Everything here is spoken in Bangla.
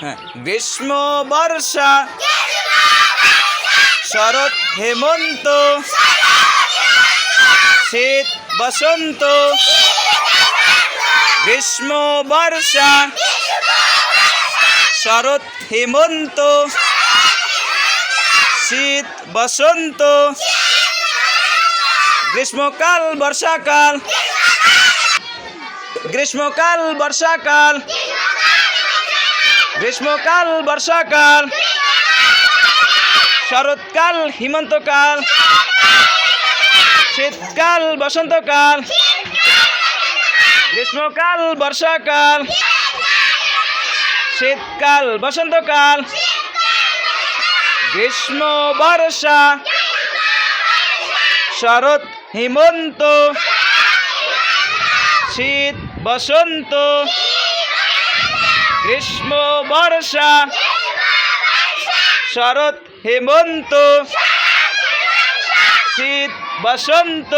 হ্যাঁ। গ্রীষ্ম, বর্ষা। শরৎ, হেমন্ত। শীত, বসন্ত। গ্রীষ্ম, বর্ষা। শরৎ, হেমন্ত। শীত, বসন্ত। গ্রীষ্মকাল, বর্ষাকাল। গ্রীষ্মকাল, বর্ষাকাল। গ্রীষ্মকাল বর্ষাকাল শরৎকাল হিমন্তকাল শীতকাল বসন্তকাল গ্রীষ্মকাল বর্ষাকাল শীতকাল বসন্তকাল গ্রীষ্ম বর্ষা শরৎ হেমন্ত শীত বসন্ত। গ্রীষ্ম বর্ষা। শরৎ হেমন্ত। শীত বসন্ত।